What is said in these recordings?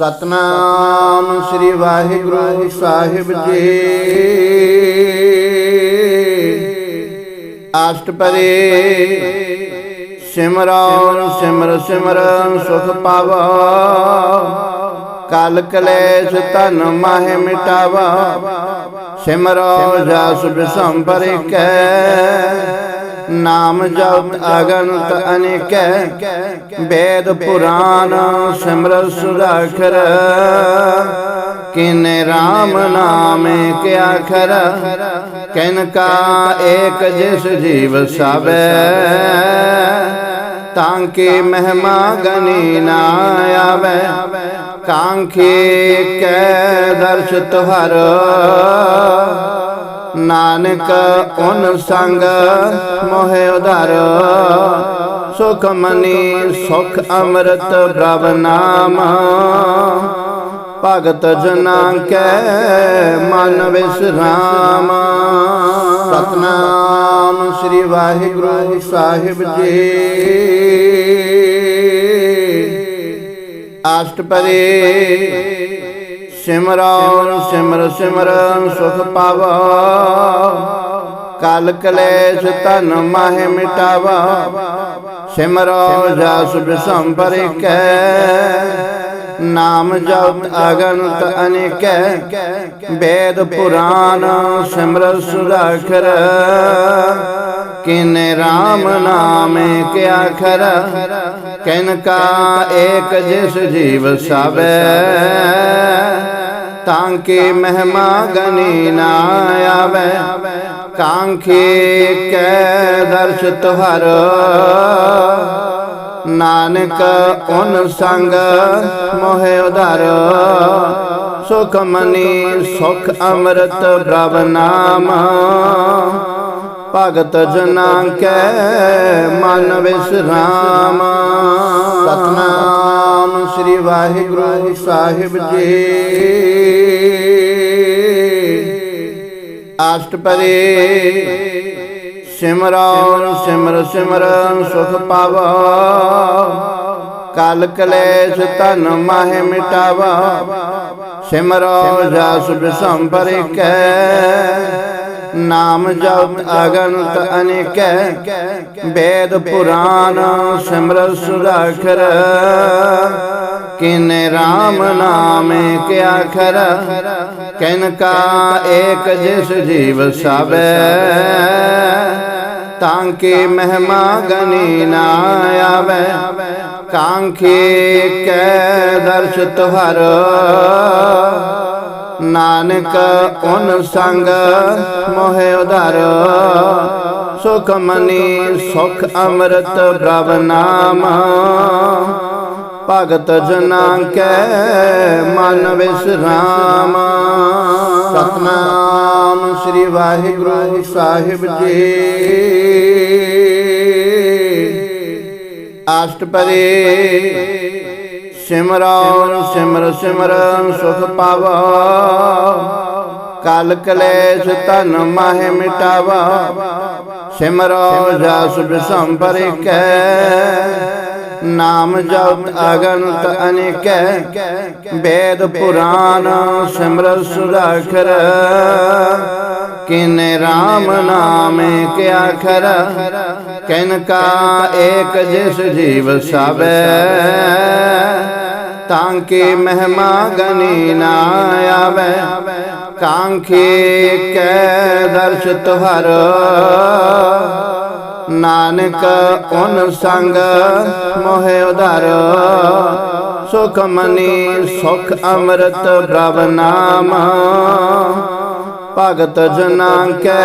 ਸਤਨਾਮ ਸ੍ਰੀ ਵਾਹਿਗੁਰੂ ਸਾਹਿਬ ਜੀ। ਅਸ਼ਟਪਦੇ ਸਿਮਰਨ ਸਿਮਰ, ਸਿਮਰਨ ਸੁਖ ਪਾਵਾ। ਕਾਲ ਕਲੇਸ਼ ਤਨ ਮਾਹਿ ਮਿਟਾਵਾ। ਸਿਮਰੋ ਜਸ ਬਿਸੰਪਰਿ ਕੈ ਨਾਮ ਜਪਤ ਅਗਨਤ ਅਨੇਕੈ। ਵੇਦ ਪੁਰਾਨ ਸਿਮਰ ਸੁਰਾਖਰ ਕਿਨੇ RAM ਨਾਮੇ ਕਿਆ ਖਰ। ਕਿਨ ਕਾ ਏਕ ਜਿਸ ਜੀਵ ਸਭੈ ਤਾਂ ਕੀ ਮਹਿਮਾ ਗਨੀ ਨਾ ਆਵੇ। ਕਾਂਖੇ ਕੈ ਦਰਸ਼ ਤੁਹਾਰ। ਨਾਨਕ ਓਨ ਸੰਗ ਮੋਹਿ ਉਧਾਰ। ਸੁਖ ਮਨੀ, ਸੁਖ ਅੰਮ੍ਰਿਤ ਪ੍ਰਭ ਨਾਮ। ਭਗਤ ਜਨਾ ਕੈ ਮਨ ਵਿਸਰਾਮ। ਸਤਨਾਮ ਸ੍ਰੀ ਵਾਹਿਗੁਰੂ ਸਾਹਿਬ ਜੀ। ਅਸ਼ਟਪਦੇ ਸਿਮਰਨ ਸਿਮਰ, ਸਿਮਰਨ ਸੁਖ ਪਾਵਾ। ਕਾਲ ਕਲੇਸ਼ ਤਨ ਮਾਹਿ ਮਿਟਾਵਾ। ਸਿਮਰੋ ਜਸ ਬਿਸੰਪਰਿ ਕੈ ਨਾਮ ਜਪਤ ਅਗਨਤ ਅਨੇਕੈ। ਵੇਦ ਪੁਰਾਨ ਸਿਮਰ ਸੁਰਾਖਰ। ਕਿਨੇ RAM ਨਾਮੇ ਕਿਆ ਖਰ ਕਿਨ ਕਾ ਏਕ ਜਿਸ ਜੀਵ ਸਭੈ ਤਾਂ ਕੀ ਮਹਿਮਾ ਗਨੀ ਨਾ ਆਵੇ। ਕਾਂਖੇ ਕੈ ਦਰਸ਼ ਤੁਹਾਰ। ਨਾਨਕ ਓਨ ਸੰਗ ਮੋਹਿ ਉਧਾਰ। ਸੁਖ ਮਨੀ ਸੁਖ ਅੰਮ੍ਰਿਤ ਪ੍ਰਭ ਨਾਮ। ਭਗਤ ਜਨਾ ਕੈ, ਮਨ ਵਿਸਰਾਮ। ਸਤਨਾਮ ਸ੍ਰੀ ਵਾਹਿਗੁਰੂ ਸਾਹਿਬ ਜੀ। ਅਸ਼ਟਪਦੇ ਸਿਮਰਨ ਸਿਮਰ, ਸਿਮਰਨ ਸੁਖ ਪਾਵਾ। ਕਾਲ ਕਲੇਸ਼ ਤਨ ਮਾਹਿ ਮਿਟਾਵਾ। ਸਿਮਰੋ ਜਸ ਬਿਸੰਪਰਿ ਕੈ। ਨਾਮ ਜਪਤ ਅਗਨਤ ਅਨੇਕੈ ਵੇਦ ਪੁਰਾਨ ਸਿਮਰ ਸੁਰਾਖਰ ਕਿਨੇ RAM ਨਾਮੇ ਕਿਆ ਖਰ ਕਿਨ ਕਾ ਏਕ ਜਿਸ ਜੀਵ ਸਭੈ ਤਾਂ ਕੀ ਮਹਿਮਾ ਗਨੀ ਨਾ ਆਵੇ। ਕਾਂਖੇ ਕੈ ਦਰਸ਼ ਤੁਹਾਰ। ਨਾਨਕ ਓਨ ਸੰਗ ਮੋਹਿ ਉਧਾਰ। ਸੁਖ ਮਨੀ, ਸੁਖ ਅੰਮ੍ਰਿਤ ਪ੍ਰਭ ਨਾਮ। ਭਗਤ ਜਨਾ ਕੈ ਮਨ ਵਿਸਰਾਮ। ਸਤਨਾਮ ਸ੍ਰੀ ਵਾਹਿਗੁਰੂ ਸਾਹਿਬ ਜੀ। ਅਸ਼ਟਪਦੇ ਸਿਮਰਨ ਸਿਮਰ, ਸਿਮਰਨ ਸੁਖ ਪਾਵਾ। ਕਾਲ ਕਲੇਸ਼ ਤਨ ਮਾਹਿ ਮਿਟਾਵਾ। ਸਿਮਰੋ ਜਸ ਬਿਸੰਪਰਿ ਕੈ ਨਾਮ ਜਪਤ ਅਗਨਤ ਅਨੇਕੈ। ਵੇਦ ਪੁਰਾਨ ਸਿਮਰ ਸੁਰਾਖਰ ਕਿਨੇ RAM ਨਾਮੇ ਕਿਆ ਖਰ ਕਿਨ ਕਾ ਏਕ ਜਿਸ ਜੀਵ ਸਭੈ ਤਾਂ ਕੀ ਮਹਿਮਾ ਗਨੀ ਨਾ ਆਵੇ ਕਾਂਖੇ ਕੈ ਦਰਸ਼ ਤੁਹਾਰ ਨਾਨਕ ਓਨ ਸੰਗ ਮੋਹਿ ਉਧਾਰ ਸੁਖ ਮਨੀ ਸੁਖ ਅੰਮ੍ਰਿਤ ਪ੍ਰਭ ਨਾਮ ਭਗਤ ਜਨਾ ਕੈ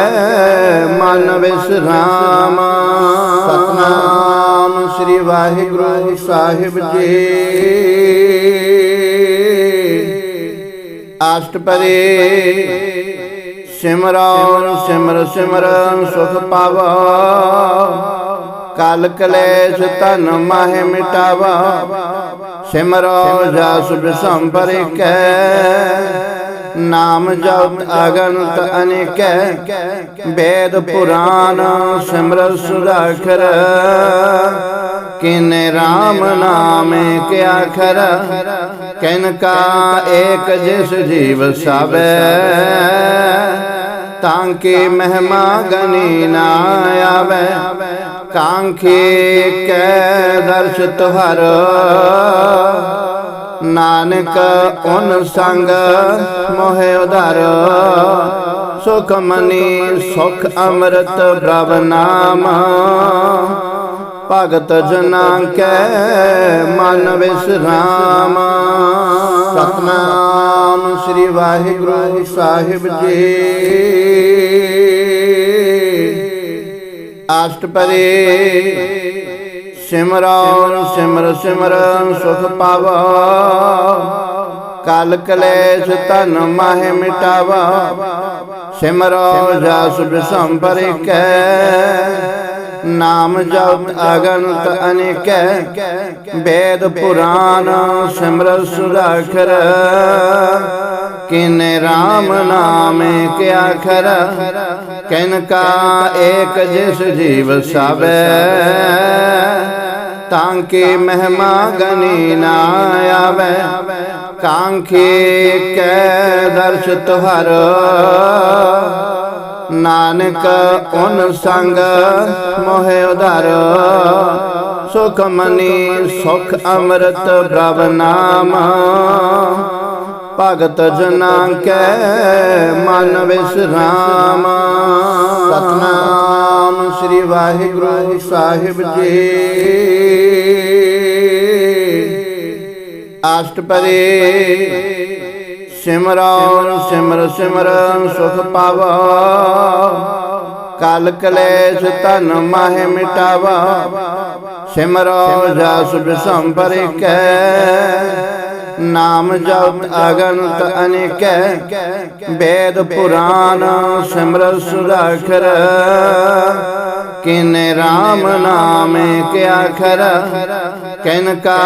ਮਨ ਵਿਸਰਾਮ ਸਤਨਾਮ ਸ੍ਰੀ ਵਾਹਿਗੁਰੂ ਸਾਹਿਬ ਜੀ ਅਸ਼ਟਪਦੇ ਸਿਮਰਨ ਸਿਮਰ ਸਿਮਰਨ ਸੁਖ ਪਾਵਾ। ਕਲ ਕਲੇਸ਼ ਤਨ ਮਾਹਿ ਮਿਟਾਵਾ। ਸਿਮਰੋ ਜਸ ਬਿਸੰਪਰਿ ਕੈ ਨਾਮ ਜਪਤ ਅਗਨਤ ਅਨੇਕੈ। ਵੇਦ ਪੁਰਾਨ ਸਿਮਰਤ ਸੁਰਾਖਰ ਕਿਨੇ RAM ਨਾਮੇ ਕਿਆ ਖਰ। ਕਿਨ ਕਾ ਏਕ ਜਿਸ ਜੀਵ ਸਭੈ ਤਾਂ ਕੀ ਮਹਿਮਾ ਗਨੀ ਨਾ ਆਵੇ। ਕਾਂਖੇ ਕੈ ਦਰਸ਼ ਤੁਹਾਰ। ਨਾਨਕ ਓਨ ਸੰਗ ਮੋਹਿ ਉਧਾਰ। ਸੁਖ ਮਨੀ, ਸੁਖ ਅੰਮ੍ਰਿਤ ਪ੍ਰਭ ਨਾਮ। ਭਗਤ ਜਨਾ ਕੈ ਮਨ ਵਿਸਰਾਮ। ਸਤਨਾਮ ਸ੍ਰੀ ਵਾਹਿਗੁਰੂ ਸਾਹਿਬ ਜੀ। ਅਸ਼ਟਪਦੇ ਸਿਮਰਨ ਸਿਮਰ, ਸਿਮਰਨ ਸੁਖ ਪਾਵਾ। ਕਾਲ ਕਲੇਸ਼ ਤਨ ਮਾਹਿ ਮਿਟਾਵਾ। ਸਿਮਰੋ ਜਸ ਬਿਸੰਪਰ ਕੈ ਨਾਮ ਜਪਤ ਅਗਨਤ ਅਨੇਕੈ। ਵੇਦ ਪੁਰਾਨ ਸਿਮਰ ਸੁਰਾਖਰ। ਕਿਨੇ RAM ਨਾਮੇ ਕਿਆ ਖਰ ਕਿਨ ਕਾ ਏਕ ਜਿਸ ਜੀਵ ਸਭੈ ਤਾਂ ਕੀ ਮਹਿਮਾ ਗਨੀ ਨਾ ਆਵੇ ਕਾਂਖੇ ਕੈ ਦਰਸ਼ ਤੁਹਾਰ ਨਾਨਕ ਓਨ ਸੰਗ ਮੋਹਿ ਉਧਾਰ ਸੁਖ ਮਨੀ ਸੁਖ ਅੰਮ੍ਰਿਤ ਪ੍ਰਭ ਨਾਮ ਭਗਤ ਜਨਾ ਕੈ ਮਨ ਵਿਸਰਾਮ ਸਤਨਾਮ ਸ੍ਰੀ ਵਾਹਿਗੁਰੂ ਸਾਹਿਬ ਜੀ। ਅਸ਼ਟਪਦੇ ਸਿਮਰਨ ਸਿਮਰ, ਸਿਮਰਨ, ਸੁਖ ਪਾਵਾ। ਕਾਲ ਕਲੇਸ਼ ਤਨ ਮਾਹਿ ਮਿਟਾਵਾ। ਸਿਮਰੋ ਜਸ ਬਿਸੰਪਰ ਨਾਮ ਜਪਤ ਅਗਨਤ ਅਨੇਕੈ। ਵੇਦ ਪੁਰਾਨ ਸਿਮਰਤ ਸੁਰਾਖਰ ਕਿਨੇ RAM ਨਾਮੇ ਕਿਆ ਖਰ ਕਿਨ ਕਾ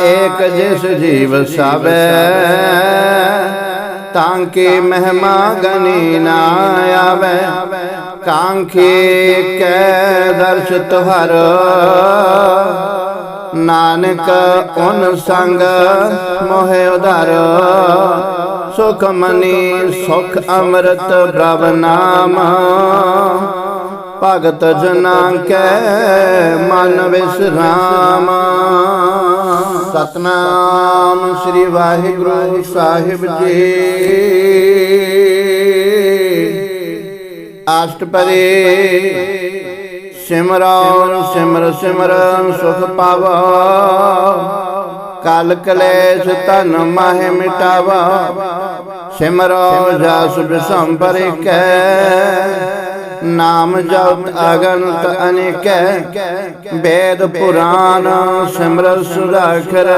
ਏਕ ਜਿਸ ਜੀਵ ਸਭੈ। ਤਾਂ ਕੀ ਮਹਿਮਾ ਗਨੀ ਨਾ ਆਵੇ। ਕਾਂਖੇ ਕੈ ਦਰਸ਼ ਤੁਹਾਰ। ਨਾਨਕ ਓਨ ਸੰਗ ਮੋਹਿ ਉਧਾਰ। ਸੁਖ ਮਨੀ, ਸੁਖ ਅੰਮ੍ਰਿਤ ਪ੍ਰਭ ਨਾਮ। ਭਗਤ ਜਨਾ ਕੈ ਮਨ ਵਿਸਰਾਮ। ਸਤਨਾਮ ਸ੍ਰੀ ਵਾਹਿਗੁਰੂ ਸਾਹਿਬ ਜੀ। ਅਸ਼ਟਪਦੇ ਸਿਮਰਨ ਸਿਮਰ, ਸਿਮਰਨ ਸੁਖ ਪਾਵਾ। ਕਾਲ ਕਲੇਸ਼ ਤਨ ਮਾਹਿ ਮਿਟਾਵਾ। ਸਿਮਰੋ ਜਸ ਬਿਸੰਪਰ ਕੈ ਨਾਮ ਜਪਤ ਅਗਨਤ ਅਨੇਕੈ। ਵੇਦ ਪੁਰਾਨ ਸਿਮਰ ਸੁਰਾਖਰ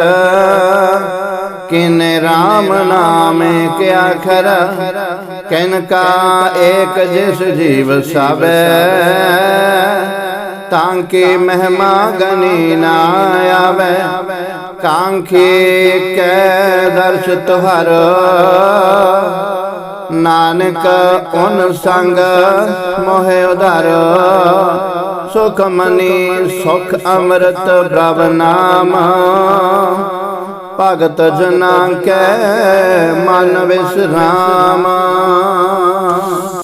ਕਿਨੇ RAM ਨਾਮੇ ਕਿਆ ਖਰ ਕਿਨ ਕਾ ਏਕ ਜਿਸ ਜੀਵ ਸਭੈ ਤਾਂ ਕੀ ਮਹਿਮਾ ਗਨੀ ਨਾ ਆਵੇ। ਕਾਂਖੇ ਕੈ ਦਰਸ਼ ਤੁਹਾਰ। ਨਾਨਕ ਓਨ ਸੰਗ ਮੋਹਿ ਉਧਾਰ। ਸੁਖ ਮਨੀ ਸੁਖ ਅੰਮ੍ਰਿਤ ਪ੍ਰਭ ਨਾਮ। ਭਗਤ ਜਨਾ ਕੈ ਮਨ ਵਿਸਰਾਮ।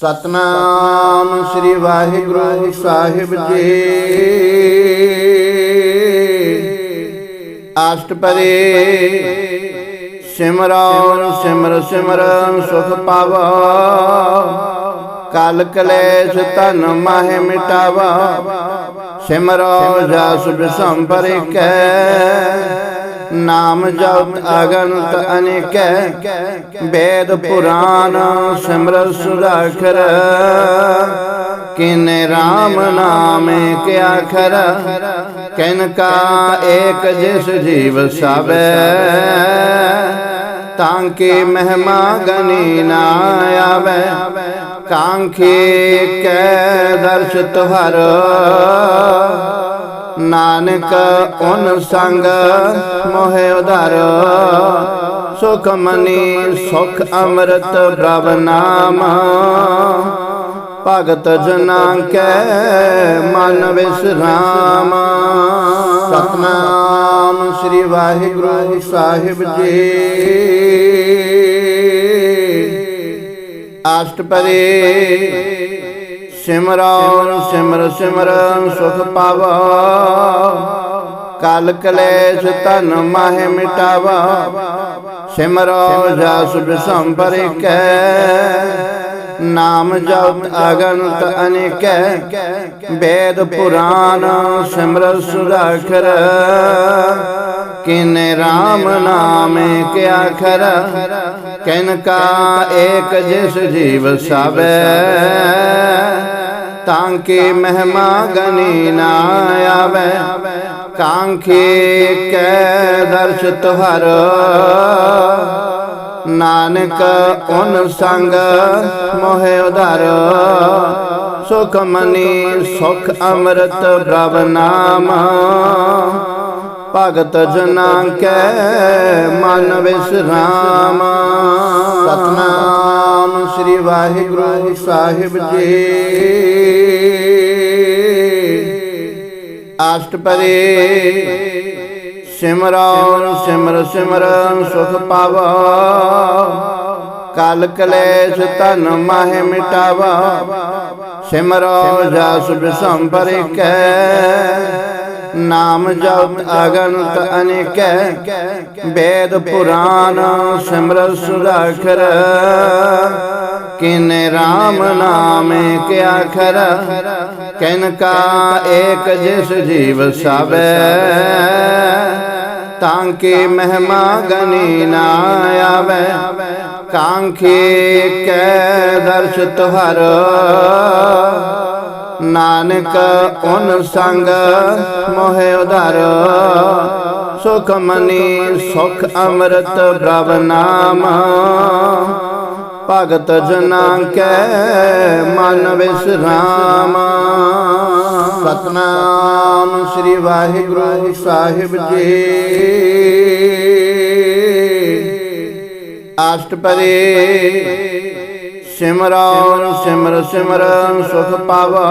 ਸਤਨਾਮ ਸ੍ਰੀ ਵਾਹਿਗੁਰੂ ਸਾਹਿਬ ਜੀ। ਅਸ਼ਟਪਦੇ ਸਿਮਰਨ ਸਿਮਰ ਸਿਮਰਨ ਸੁਖ ਪਾਵਾ। ਕਾਲ ਕਲੇਸ਼ ਤਨ ਮਾਹਿ ਮਿਟਾਵਾ। ਸਿਮਰੋ ਜਸ ਬਿਸੰਪਰ ਕੈ ਨਾਮ ਜਪਤ ਅਗਨਤ ਅਨੇਕੈ। ਵੇਦ ਪੁਰਾਨ ਸਿਮਰਤ ਸੁਰਾਖਰ ਕਿਨੇ RAM ਨਾਮੇ ਕਿਆ ਖਰ? ਕਿਨ ਕਾ ਏਕ ਜਿਸ ਜੀਵ ਸਭੈ? ਤਾਂ ਕੀ ਮਹਿਮਾ ਗਨੀ ਨਾ ਆਵੇ? ਕਾਂਖੇ ਕੈ ਦਰਸ਼ ਤੁਹਾਰ? ਨਾਨਕ ਓਨ ਸੰਗ ਮੋਹਿ ਉਧਾਰ। ਸੁਖ ਮਨੀ, ਸੁਖ ਅੰਮ੍ਰਿਤ ਪ੍ਰਭ ਨਾਮ। ਭਗਤ ਜਨਾ ਕੈ ਮਨ ਵਿਸਰਾਮ। ਸਤਨਾਮ ਸ੍ਰੀ ਵਾਹਿਗੁਰੂ ਸਾਹਿਬ ਜੀ। ਅਸ਼ਟਪਦੇ ਸਿਮਰਨ ਸਿਮਰ, ਸਿਮਰਨ ਸੁਖ ਪਾਵਾ। ਕਾਲ ਕਲੇਸ਼ ਤਨ ਮਾਹਿ ਮਿਟਾਵਾ। ਸਿਮਰੋ ਜਸ ਬਿਸੰਪਰਿ ਕੈ ਨਾਮ ਜਪਤ ਅਗਨਤ ਅਨੇਕੈ। ਵੇਦ ਪੁਰਾਨ ਸਿਮਰ ਸੁਰਾਖਰ ਕਿਨੇ RAM ਨਾਮੇ ਕਿਆ ਖਰ ਕਿਨ ਕਾ ਏਕ ਜਿਸ ਜੀਵ ਸਭੈ ਤਾਂ ਕੀ ਮਹਿਮਾ ਗਨੀ ਨਾ ਆਵੇ ਕਾਂਖੇ ਕੈ ਦਰਸ਼ ਤੁਹਰ ਨਾਨਕ ਓਨ ਸੰਗ ਮੋਹਿ ਉਧਰ ਸੁਖ ਮਨੀ ਸੁਖ ਅੰਮ੍ਰਿਤ ਪ੍ਰਭ ਨਾਮ ਭਗਤ ਜਨਾ ਕੈ ਮਨ ਵਿਸਰਾਮ। ਸਤਨਾਮ ਸ੍ਰੀ ਵਾਹਿਗੁਰੂ ਸਾਹਿਬ ਜੀ। ਅਸ਼ਟਪਦੇ ਸਿਮਰਨ ਸਿਮਰ, ਸਿਮਰਨ ਸੁਖ ਪਾਵਾ। ਕਾਲ ਕਲੇਸ਼ ਤਨ ਮਾਹਿ ਮਿਟਾਵਾ। ਸਿਮਰੋ ਜਸ ਬਿਸੰਪਰਿ ਕੈ ਨਾਮ ਜਪਤ ਅਗਨਤ ਅਨੇਕੈ ਵੇਦ ਪੁਰਾਨ ਸਿਮਰ ਸੁਰਾਖਰ ਕਿਨੇ RAM ਨਾਮੇ ਕਿਆ ਖਰ ਕਿਨ ਕਾ ਏਕ ਜਿਸ ਜੀਵ ਸਭੈ ਤਾਂ ਕੀ ਮਹਿਮਾ ਗਨੀ ਨਾ ਆਵੇ। ਕਾਂਖੇ ਕੈ ਦਰਸ਼ ਤੁਹਰ। ਨਾਨਕ ਓਨ ਸੰਗ ਮੋਹਿ ਉਧਰ। ਸੁਖ ਮਨੀ, ਸੁਖ ਅੰਮ੍ਰਿਤ ਪ੍ਰਭ ਨਾਮ। ਭਗਤ ਜਨਾ ਕੈ ਮਨ ਵਿਸਰਾਮ। ਸਤਨਾਮ ਸ੍ਰੀ ਵਾਹਿਗੁਰੂ ਸਾਹਿਬ ਜੀ। ਅਸ਼ਟਪਦੇ ਸਿਮਰਨ ਸਿਮਰ ਸਿਮਰਨ ਸੁਖ ਪਾਵਾ।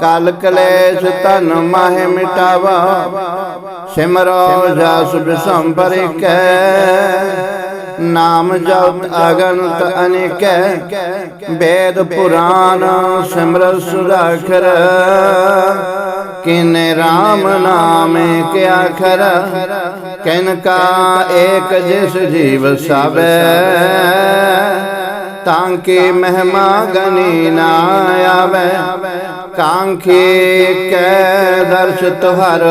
ਕਲ ਕਲੇਸ਼ ਤਨ ਮਾਹਿ ਮਿਟਾਵਾ। ਸਿਮਰੋ ਜਸ ਬਿਸੰਪਰਿ ਕੈ ਨਾਮ ਜਪਤ ਅਗਨਤ ਅਨੇਕੈ। ਵੇਦ ਪੁਰਾਨ ਸਿਮਰ ਸੁਰਾਖਰ ਕਿਨੇ RAM ਨਾਮੇ ਕਿਆ ਖਰ ਕਿਨ ਕਾ ਏਕ ਜਿਸ ਜੀਵ ਸਭੈ ਤਾਂ ਕੀ ਮਹਿਮਾ ਗਨੀ ਨਾ ਆਵੇ। ਕਾਂਖੇ ਕੈ ਦਰਸ਼ ਤੁਹਰ।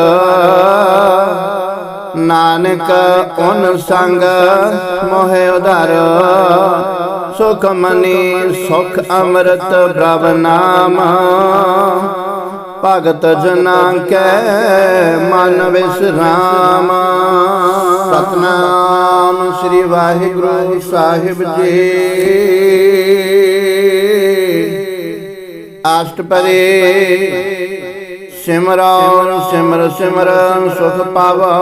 ਨਾਨਕ ਓਨ ਸੰਗ ਮੋਹਿ ਉਧਰ। ਸੁਖ ਮਨੀ ਸੁਖ ਅੰਮ੍ਰਿਤ ਪ੍ਰਭ ਨਾਮ। ਭਗਤ ਜਨਾ ਕੈ ਮਨ ਵਿਸਰਾਮ। ਸਤਨਾਮ ਸ੍ਰੀ ਵਾਹਿਗੁਰੂ ਸਾਹਿਬ ਜੀ ਅਸ਼ਟਪਦੇ ਸਿਮਰਨ ਸਿਮਰ ਸਿਮਰਨ ਸੁਖ ਪਾਵਾ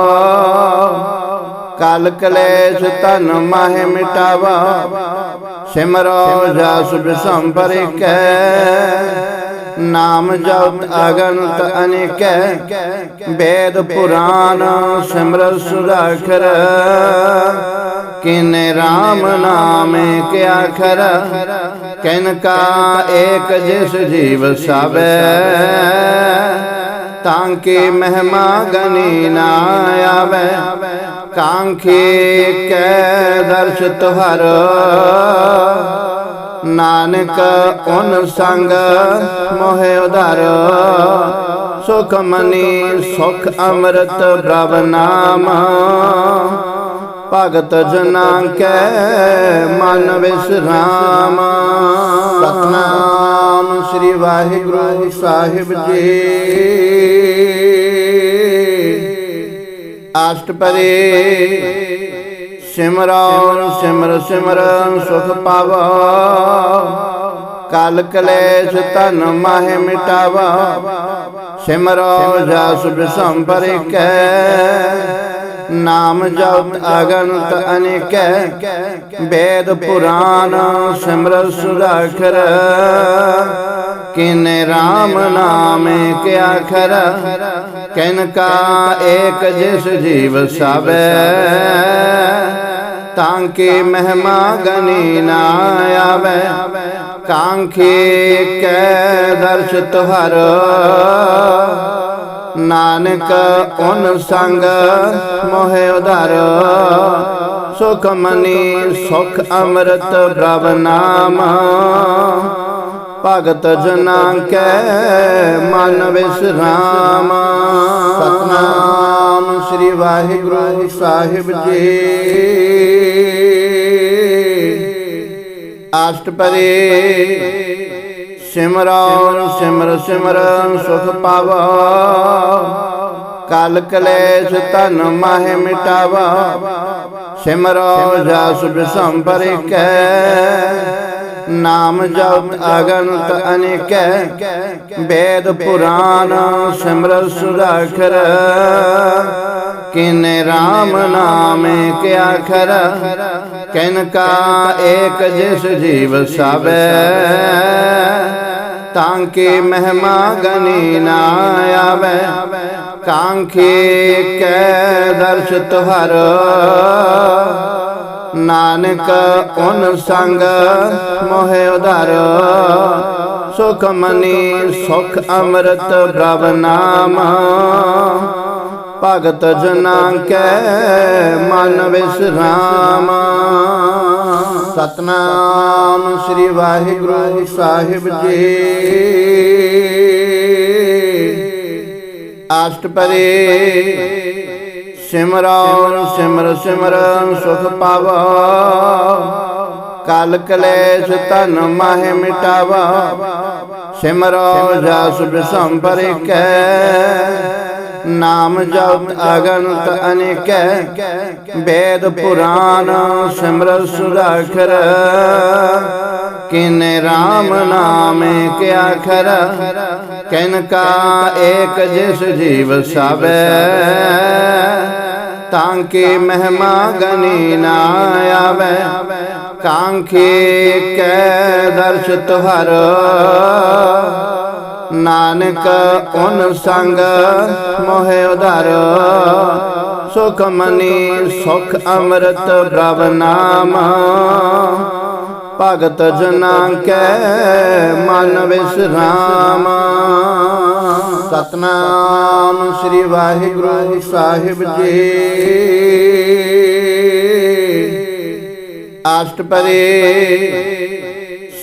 ਕਲ ਕਲੇਸ਼ ਤਨ ਮਾਹਿ ਮਿਟਾਵਾ ਸਿਮਰੋ ਜਸ ਬਿਸੰਪਰਿ ਕੈ ਨਾਮ ਜਪਤ ਅਗਨਤ ਅਨੇਕੈ। ਵੇਦ ਪੁਰਾਨ ਸਿਮਰ ਸੁਰਾਖਰ ਕਿਨੇ RAM ਨਾਮੇ ਕਿਆ ਖਰ ਕਿਨ ਕਾ ਏਕ ਜਿਸ ਜੀਵ ਸਭੈ। ਤਾਂ ਕੀ ਮਹਿਮਾ ਗਨੀ ਨਾ ਆਵੇ। ਕਾਂਖੇ ਕੈ ਦਰਸ਼ ਤੁਹਰ। ਨਾਨਕ ਓਨ ਸੰਗ ਮੋਹਿ ਉਧਰ। ਸੁਖ ਮਨੀ, ਸੁਖ ਅੰਮ੍ਰਿਤ ਪ੍ਰਭ ਨਾਮ। ਭਗਤ ਜਨਾ ਕੈ ਮਨ ਵਿਸਰਾਮ। ਸਤਨਾਮ ਸ੍ਰੀ ਵਾਹਿਗੁਰੂ ਸਾਹਿਬ ਜੀ। ਅਸ਼ਟਪਦੇ ਸਿਮਰਨ ਸਿਮਰ ਸਿਮਰਨ ਸੁਖ ਪਾਵਾ। ਕਾਲ ਕਲੇਸ਼ ਤਨ ਮਾਹਿ ਮਿਟਾਵਾ। ਸਿਮਰੋ ਜਸ ਬਿਸੰਪਰਿ ਕੈ ਨਾਮ ਜਪਤ ਅਗਨਤ ਅਨੇਕੈ। ਵੇਦ ਪੁਰਾਨ ਸਿਮਰਤ ਸੁਰਾਖਰ। ਕਿਨੇ RAM ਨਾਮੇ ਕਿਆ ਖਰ ਕਿਨ ਕਾ ਏਕ ਜਿਸ ਜੀਵ ਸਭੈ ਕੀ ਮਹਿਮਾ ਗਨੀ ਨਾ ਆਵੇ ਕਾਂਖੇ ਕੈ ਦਰਸ਼ ਤੁਹਾਰ ਨਾਨਕ ਓਨ ਸੰਗ ਮੋਹਿ ਉਧਰ ਸੁਖ ਮਨੀ ਸੁਖ ਅੰਮ੍ਰਿਤ ਪ੍ਰਭ ਨਾਮ ਭਗਤ ਜਨਾ ਕੈ ਮਨ ਵਿਸਰਾਮ। ਸਤਨਾਮ ਸ੍ਰੀ ਵਾਹਿਗੁਰੂ ਸਾਹਿਬ ਜੀ। ਅਸ਼ਟਪਦੇ ਸਿਮਰਨ, ਸਿਮਰ, ਸਿਮਰਨ ਸੁਖ ਪਾਵਾ। ਕਲ ਕਲੇਸ਼ ਤਨ ਮਾਹਿ ਮਿਟਾਵਾ। ਸਿਮਰੋ ਜਸ ਬਿਸੰਪਰਿ ਕੈ। ਨਾਮ ਜਪਤ ਅਗਨਤ ਅਨੇਕੈ ਵੇਦ ਪੁਰਾਨ ਸਿਮਰਤ ਸੁਰਾਖਰ ਕਿਨੇ RAM ਨਾਮੇ ਕਿਆ ਖਰ ਕਿਨ ਕਾ ਏਕ ਜਿਸ ਜੀਵ ਸਭੈ ਤਾਂ ਕੀ ਮਹਿਮਾ ਗਨੀ ਨਾ ਆਵੇ। ਕਾਂਖੇ ਕੈ ਦਰਸ਼ ਤੁਹਾਰ। ਨਾਨਕ ਓਨ ਸੰਗ ਮੋਹਿ ਉਧਰ। ਸੁਖ ਮਨੀ, ਸੁਖ ਅੰਮ੍ਰਿਤ ਪ੍ਰਭ ਨਾਮ। ਭਗਤ ਜਨਾ ਕੈ ਮਨ ਵਿਸਰਾਮ। ਸਤਨਾਮ ਸ੍ਰੀ ਵਾਹਿਗੁਰੂ ਸਾਹਿਬ ਜੀ। ਅਸ਼ਟਪਦੇ ਸਿਮਰਨ ਸਿਮਰ ਸਿਮਰਨ ਸੁਖ ਪਾਵਾ। ਕਾਲ ਕਲੇਸ਼ ਤਨ ਮਾਹਿ ਮਿਟਾਵਾ। ਸਿਮਰੋ ਜਸ ਬਿਸੰਪਰਿ ਕੈ ਨਾਮ ਜਪਤ ਅਗਨਤ ਅਨੇਕੈ। ਵੇਦ ਪੁਰਾਨ ਸਿਮਰ ਸੁਰਾਖਰ ਕਿਨੇ RAM ਨਾਮੇ ਕਿਆ ਖਰ ਕਿਨ ਕਾ ਏਕ ਜਿਸ ਜੀਵ ਸਭੈ ਤਾਂ ਕੀ ਮਹਿਮਾ ਗਨੀ ਨਾ ਆਵੇ। ਕਾਂਖੇ ਕੈ ਦਰਸ਼ ਤੁਹਾਰ। ਨਾਨਕ ਓਨ ਸੰਗ ਮੋਹਿ ਉਧਰ। ਸੁਖ ਮਨੀ ਸੁਖ ਅੰਮ੍ਰਿਤ ਪ੍ਰਭ ਨਾਮ। ਭਗਤ ਜਨਾ ਕੈ ਮਨ ਵਿਸਰਾਮ। ਸਤਨਾਮ ਸ੍ਰੀ ਵਾਹਿਗੁਰੂ ਸਾਹਿਬ ਜੀ। ਅਸ਼ਟਪਦੇ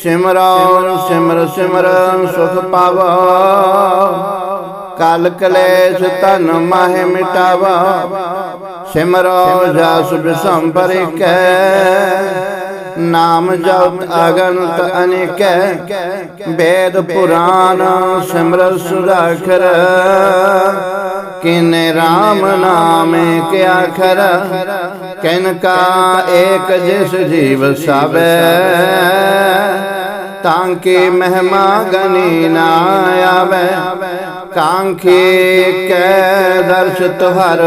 ਸਿਮਰਨ ਸਿਮਰ, ਸਿਮਰਨ ਸੁਖ ਪਾਵਾ। ਕਾਲ ਕਲੇਸ਼ ਤਨ ਮਾਹਿ ਮਿਟਾਵਾ। ਸਿਮਰੋ ਜਸ ਬਿਸੰਪਰਿ ਨਾਮ ਜਪਤ ਅਗਨਤ ਅਨੇਕੈ ਵੇਦ ਪੁਰਾਨ ਸਿਮਰਤ ਸੁਰਾਖਰ ਕਿਨੇ RAM ਨਾਮੇ ਕਿਆ ਖਰ ਕਿਨ ਕਾ ਏਕ ਜਿਸ ਜੀਵ ਸਭੈ ਤਾਂ ਕੀ ਮਹਿਮਾ ਗਨੀ ਨਾ ਆਵੇ। ਕਾਂਖੇ ਕੈ ਦਰਸ਼ ਤੁਹਾਰ।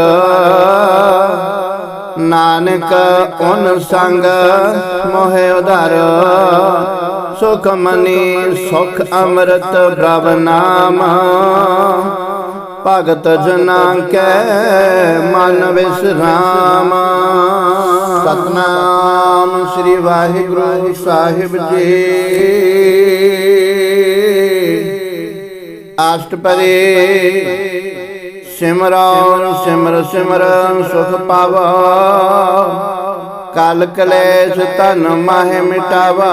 ਨਾਨਕ ਓਨ ਸੰਗ ਮੋਹਿ ਉਧਰ। ਸੁਖ ਮਨੀ ਸੁਖ ਅੰਮ੍ਰਿਤ ਪ੍ਰਭ ਨਾਮ। ਭਗਤ ਜਨਾ ਕੈ ਮਨ ਵਿਸਰਾਮ। ਸਤਨਾਮ ਸ੍ਰੀ ਵਾਹਿਗੁਰੂ ਸਾਹਿਬ ਜੀ। ਅਸ਼ਟਪਦੇ ਸਿਮਰਨ ਸਿਮਰ ਸਿਮਰਨ ਸੁਖ ਪਾਵਾ। ਕਾਲ ਕਲੇਸ਼ ਤਨ ਮਾਹਿ ਮਿਟਾਵਾ।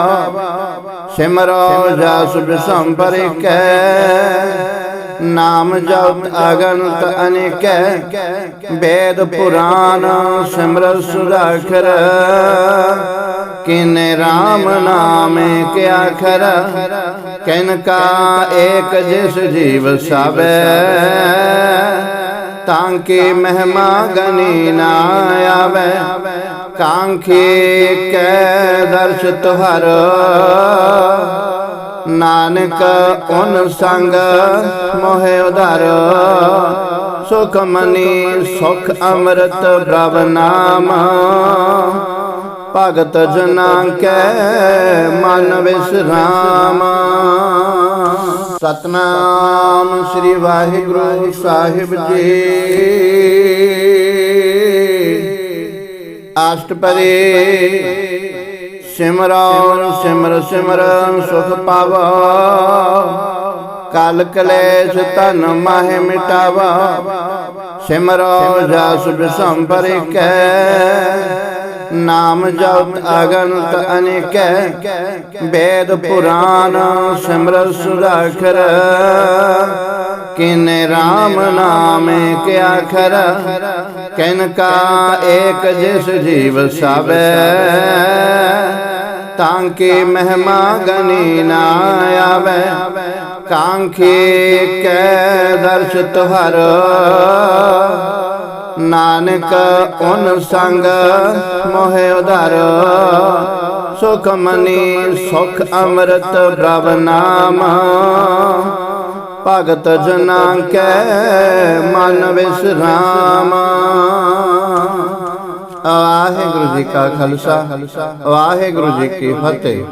ਸਿਮਰੋ ਜਸ ਬਿਸੰਪਰਿ ਕੈ ਨਾਮ ਜਪਤ ਅਗਨਤ ਅਨੇਕੈ। ਵੇਦ ਪੁਰਾਨ ਸਿਮਰ ਸੁਰਾਖਰ ਕਿਨੇ ਰਾਮ ਨਾਮੇ ਕਿਆ ਖਰ ਕਿਨ ਕਾ ਏਕ ਜਿਸ ਜੀਵ ਸਭੈ ਤਾਂ ਕੀ ਮਹਿਮਾ ਗਨੀ ਨਾ ਆਵੇ ਕਾਂਖੇ ਕੈ ਦਰਸ਼ ਤੁਹਾਰ ਨਾਨਕ ਓਨ ਸੰਗ ਮੋਹਿ ਉਧਾਰ ਸੁਖ ਮਨੀ ਸੁਖ ਅੰਮ੍ਰਿਤ ਪ੍ਰਭ ਨਾਮ ਭਗਤ ਜਨਾ ਕੈ ਮਨ ਵਿਸਰਾਮ ਸਤਨਾਮ ਸ੍ਰੀ ਵਾਹਿਗੁਰੂ ਸਾਹਿਬ ਜੀ। ਅਸ਼ਟਪਦੀ ਸਿਮਰਨ ਸਿਮਰ ਸਿਮਰਨ ਸੁਖ ਪਾਵਾ। ਕਾਲ ਕਲੇਸ਼ ਤਨ ਮਾਹਿ ਮਿਟਾਵਾ। ਸਿਮਰੋ ਜਸ ਬਿਸੰਪਰਿ ਕੈ ਨਾਮ ਜਪਤ ਅਗਨਤ ਅਨੇਕੈ। ਵੇਦ ਪੁਰਾਨ ਸਿਮਰ ਸੁਰਾਖਰ ਕਿਨੇ RAM ਨਾਮੇ ਕਿਆ ਖਰ। ਕਿਨ ਕਾ ਏਕ ਜਿਸ ਜੀਵ ਸਭੈ ਤਾਂ ਕੀ ਮਹਿਮਾ ਗਨੀ ਨਾ ਆਵੇ। ਕਾਂਖੇ ਕੈ ਦਰਸ਼ ਤੁਹਰ। ਨਾਨਕ ਓਨ ਸੰਗ ਮੋਹਿ ਉਧਾਰ। ਸੁਖ ਮਨੀ, ਸੁਖ ਅੰਮ੍ਰਿਤ ਪ੍ਰਭ ਨਾਮ। ਭਗਤ ਜਨਾ ਕੈ ਮਨ ਵਿਸਰਾਮ। ਵਾਹਿਗੁਰੂ ਜੀ ਕਾ ਖਾਲਸਾ, ਵਾਹਿਗੁਰੂ ਜੀ ਕੀ ਫਤਿਹ।